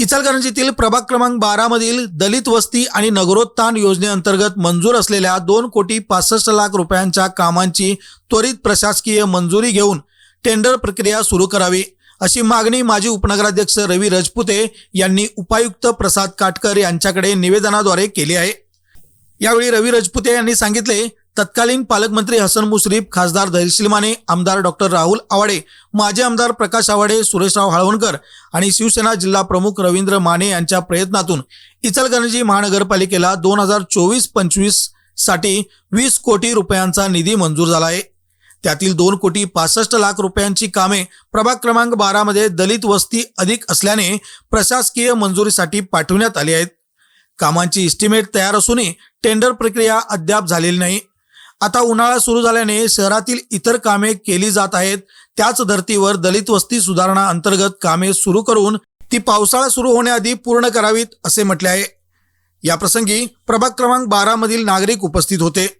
इचलकरंजीतील प्रभाग क्रमांक बारा मधील दलित वस्ती आणि नगरोत्थान योजनेअंतर्गत मंजूर असलेल्या दोन कोटी पासष्ट लाख रुपयांच्या कामांची त्वरित प्रशासकीय मंजुरी घेऊन टेंडर प्रक्रिया सुरू करावी अशी मागणी माजी उपनगराध्यक्ष रवी रजपुते यांनी उपायुक्त प्रसाद काटकर यांच्याकडे निवेदनाद्वारे केली आहे. यावेळी रवी रजपुते यांनी सांगितले तत्कालीन पालकमंत्री हसन मुश्रीफ खासदार धैर्यशील माने आमदार डॉक्टर राहुल आवाडे माजी आमदार प्रकाश आवाडे सुरेशराव हळवणकर आणि शिवसेना जिल्हा प्रमुख रवींद्र माने यांच्या प्रयत्नातून इचलकरंजी महानगरपालिकेला दोन हजार चोवीस पंचवीससाठी वीस कोटी रुपयांचा निधी मंजूर झाला आहे. त्यातील दोन कोटी पासष्ट लाख रुपयांची कामे प्रभाग क्रमांक बारामध्ये दलित वस्ती अधिक असल्याने प्रशासकीय मंजुरीसाठी पाठवण्यात आली आहेत. कामांची इस्टिमेट तयार असूनही टेंडर प्रक्रिया अद्याप झालेली नाही. आता उन्हाळा सुरू झाल्याने शहरातील इतर कामे केली जात आहेत. त्याच धर्तीवर दलित वस्ती सुधारणा अंतर्गत कामे सुरू करून ती पावसाळा सुरू होण्याआधी पूर्ण करावीत असे म्हटले आहे. या प्रसंगी प्रभाग क्रमांक बारा मधील नागरिक उपस्थित होते.